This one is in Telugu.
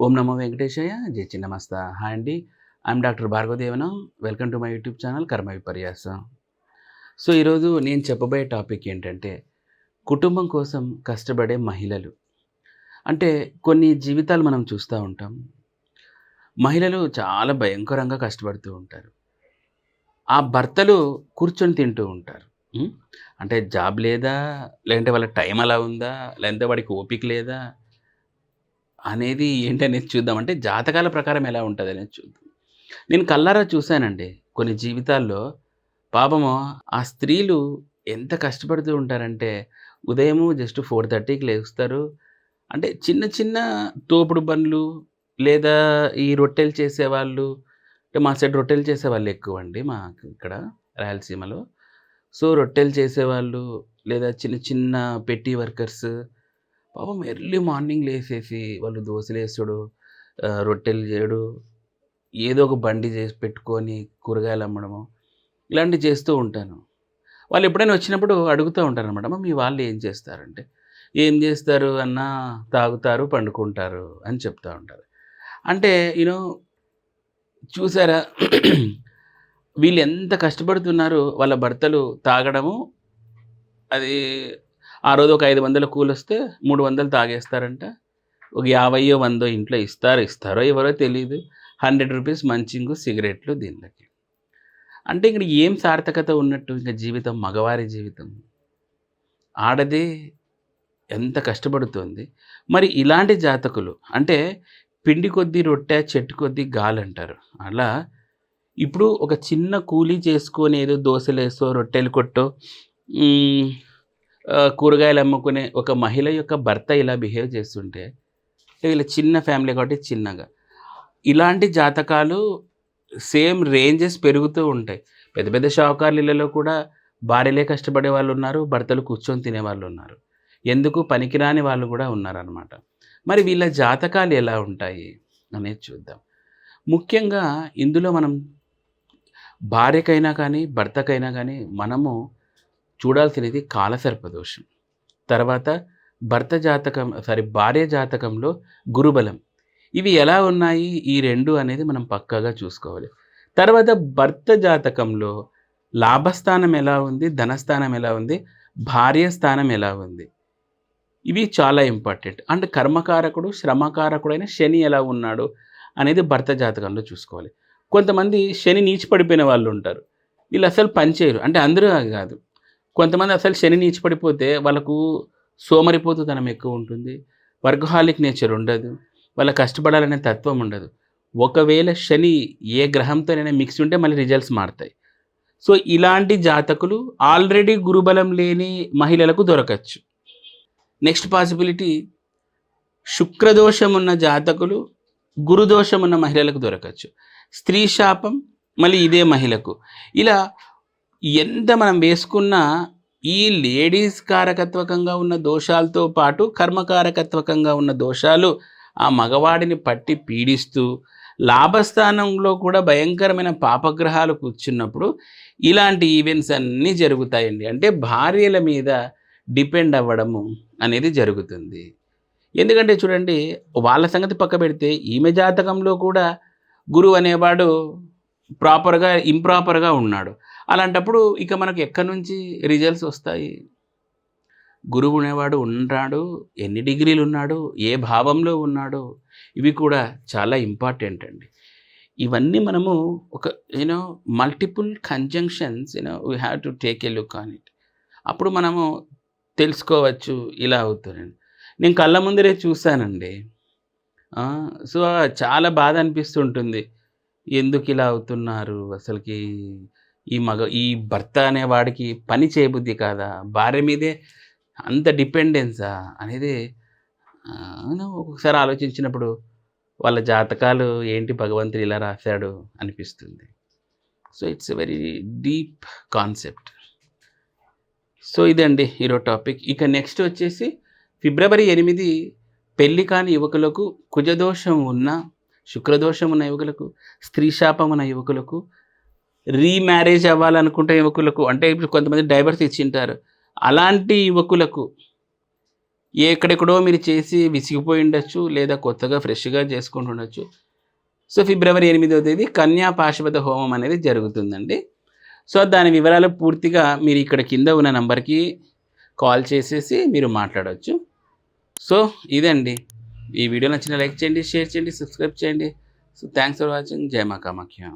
ఓం నమో వెంకటేశయ్య. జై చిన్నమస్త. హాయ్ అండి. I'm doctor Bhargavadevanam. Welcome to my YouTube channel Karma Viparyasam. So ఈరోజు నేను చెప్పబోయే టాపిక్ ఏంటంటే కుటుంబం కోసం కష్టపడే మహిళలు. అంటే కొన్ని జీవితాలు మనం చూస్తూ ఉంటాం. మహిళలు చాలా భయంకరంగా కష్టపడుతూ ఉంటారు. ఆ భర్తలు కూర్చొని తింటూ ఉంటారు. అంటే జాబ్ లేదా లేదంటే వాళ్ళ టైం అలా ఉందా? లేదంటే వాడికి ఓపిక లేదా? అనేది ఏంటనేది చూద్దాం. అంటే జాతకాల ప్రకారం ఎలా ఉంటుంది అనేది చూద్దాం. నేను కల్లారా చూశానండి. కొన్ని జీవితాల్లో పాపము ఆ స్త్రీలు ఎంత కష్టపడుతూ ఉంటారంటే ఉదయము జస్ట్ ఫోర్ థర్టీకి లేస్తారు. అంటే చిన్న చిన్న తోపుడు బండ్లు లేదా ఈ రొట్టెలు చేసేవాళ్ళు అంటే మా సైడ్ రొట్టెలు చేసేవాళ్ళు ఎక్కువ అండి మాకు ఇక్కడ రాయలసీమలో. సో రొట్టెలు చేసేవాళ్ళు లేదా చిన్న చిన్న పెట్టి వర్కర్స్ పాపం ఎర్లీ మార్నింగ్ లేసేసి వాళ్ళు దోశలు వేస్తాడు రొట్టెలు చేయడు ఏదో ఒక బండి చేసి పెట్టుకొని కూరగాయలు అమ్మడము ఇలాంటివి చేస్తూ ఉంటాను. వాళ్ళు ఎప్పుడైనా వచ్చినప్పుడు అడుగుతూ ఉంటారు అనమాట మీ వాళ్ళు ఏం చేస్తారంటే? ఏం చేస్తారు అన్న తాగుతారు పండుకుంటారు అని చెప్తూ ఉంటారు. అంటే యూనో చూసారా? వీళ్ళు ఎంత కష్టపడుతున్నారో వాళ్ళ భర్తలు తాగడము అది ఆ రోజు ఒక ఐదు వందల కూలి వస్తే మూడు వందలు తాగేస్తారంట. ఒక యాభైయో వందో ఇంట్లో ఇస్తారో ఇస్తారో ఎవరో తెలియదు హండ్రెడ్ రూపీస్ మంచింగు సిగరెట్లు దీనిలోకి అంటే ఇక్కడ ఏం సార్థకత ఉన్నట్టు ఇంకా జీవితం మగవారి జీవితం? ఆడది ఎంత కష్టపడుతోంది. మరి ఇలాంటి జాతకులు అంటే పిండి కొద్దీ రొట్టె చెట్టు కొద్దీ గాలి అంటారు. అలా ఇప్పుడు ఒక చిన్న కూలీ చేసుకొని ఏదో దోశలేసో రొట్టెలు కొట్టో కూరగాయలు అమ్ముకునే ఒక మహిళ యొక్క భర్త ఇలా బిహేవ్ చేస్తుంటే వీళ్ళ చిన్న ఫ్యామిలీ కాబట్టి చిన్నగా. ఇలాంటి జాతకాలు సేమ్ రేంజెస్ పెరుగుతూ ఉంటాయి. పెద్ద పెద్ద షావుకార్లలో కూడా భార్యలే కష్టపడే వాళ్ళు ఉన్నారు భర్తలు కూర్చొని తినే వాళ్ళు ఉన్నారు. ఎందుకు పనికిరాని వాళ్ళు కూడా ఉన్నారనమాట మరి వీళ్ళ జాతకాలు ఎలా ఉంటాయి అనేది చూద్దాం. ముఖ్యంగా ఇందులో మనం భార్యకైనా కానీ భర్తకైనా కానీ మనము చూడాల్సినది కాలసర్పదోషం తర్వాత భర్త జాతకం సారీ భార్య జాతకంలో గురుబలం. ఇవి ఎలా ఉన్నాయి? ఈ రెండు అనేది మనం పక్కాగా చూసుకోవాలి. తర్వాత భర్త జాతకంలో లాభస్థానం ఎలా ఉంది? ధనస్థానం ఎలా ఉంది? భార్య స్థానం ఎలా ఉంది? ఇవి చాలా ఇంపార్టెంట్. అంటే కర్మకారకుడు శ్రమకారకుడైన శని ఎలా ఉన్నాడు అనేది భర్త జాతకంలో చూసుకోవాలి. కొంతమంది శని నీచి పడిపోయిన వాళ్ళు ఉంటారు. వీళ్ళు అసలు పనిచేయరు. అంటే అందరూ కాదు. కొంతమంది అసలు శని నీచి పడిపోతే వాళ్ళకు సోమరిపోతుతనం ఎక్కువ ఉంటుంది. వర్గహాలిక్ నేచర్ ఉండదు. వాళ్ళ కష్టపడాలనే తత్వం ఉండదు. ఒకవేళ శని ఏ గ్రహంతోనైనా మిక్స్ ఉంటే మళ్ళీ రిజల్ట్స్ మారుతాయి. సో ఇలాంటి జాతకులు ఆల్రెడీ గురుబలం లేని మహిళలకు దొరకచ్చు. నెక్స్ట్ పాసిబిలిటీ శుక్రదోషం ఉన్న జాతకులు గురుదోషం ఉన్న మహిళలకు దొరకచ్చు. స్త్రీ శాపం మళ్ళీ ఇదే మహిళకు. ఇలా ఎంత మనం వేసుకున్నా ఈ లేడీస్ కారకత్వకంగా ఉన్న దోషాలతో పాటు కర్మకారకత్వకంగా ఉన్న దోషాలు ఆ మగవాడిని పట్టి పీడిస్తూ లాభస్థానంలో కూడా భయంకరమైన పాపగ్రహాలు కూర్చున్నప్పుడు ఇలాంటి ఈవెంట్స్ అన్నీ జరుగుతాయండి. అంటే భార్యల మీద డిపెండ్ అవ్వడము అనేది జరుగుతుంది. ఎందుకంటే చూడండి వాళ్ళ సంగతి పక్క పెడితే ఈమె జాతకంలో కూడా గురువు అనేవాడు ప్రాపర్గా ఇంప్రాపర్గా ఉన్నాడు. అలాంటప్పుడు ఇక మనకు ఎక్కడి నుంచి రిజల్ట్స్ వస్తాయి? గురువు అనేవాడు ఉన్నాడు ఎన్ని డిగ్రీలు ఉన్నాడు ఏ భావంలో ఉన్నాడు? ఇవి కూడా చాలా ఇంపార్టెంట్ అండి. ఇవన్నీ మనము ఒక you know multiple conjunctions you know we have to take a look on it అప్పుడు మనము తెలుసుకోవచ్చు ఇలా అవుతుందండి నేను కళ్ళ ముందరే చూశానండి. సో చాలా బాధ అనిపిస్తుంటుంది. ఎందుకు ఇలా అవుతున్నారు? అసలుకి ఈ మగ ఈ భర్త అనేవాడికి పని చేయబుద్ధి కాదా? భార్య మీదే అంత డిపెండెన్సా? అనేది ఒకసారి ఆలోచించినప్పుడు వాళ్ళ జాతకాలు ఏంటి భగవంతుడు ఇలా రాశాడు అనిపిస్తుంది. So it's a very deep concept. So ఇదండి ఈరోజు టాపిక్. ఇక నెక్స్ట్ వచ్చేసి ఫిబ్రవరి ఎనిమిది పెళ్ళి కాని యువకులకు కుజదోషం ఉన్న శుక్రదోషం ఉన్న యువకులకు స్త్రీ శాపం ఉన్న యువకులకు రీమ్యారేజ్ అవ్వాలనుకుంటే యువకులకు అంటే ఇప్పుడు కొంతమంది డైవర్స్ ఇచ్చింటారు. అలాంటి యువకులకు ఎక్కడెక్కడో మీరు చేసి విసిగిపోయి ఉండొచ్చు లేదా కొత్తగా ఫ్రెష్గా చేసుకుంటూ ఉండొచ్చు. సో ఫిబ్రవరి ఎనిమిదవ తేదీ కన్యా పాశుపత హోమం అనేది జరుగుతుందండి. సో దాని వివరాలు పూర్తిగా మీరు ఇక్కడ కింద ఉన్న నంబర్కి కాల్ చేసేసి మీరు మాట్లాడవచ్చు సో ఇదండి. ఈ వీడియో నచ్చిన లైక్ చేయండి షేర్ చేయండి సబ్స్క్రైబ్ చేయండి. సో థ్యాంక్స్ ఫర్ వాచింగ్ జయ మా కామాఖ్య.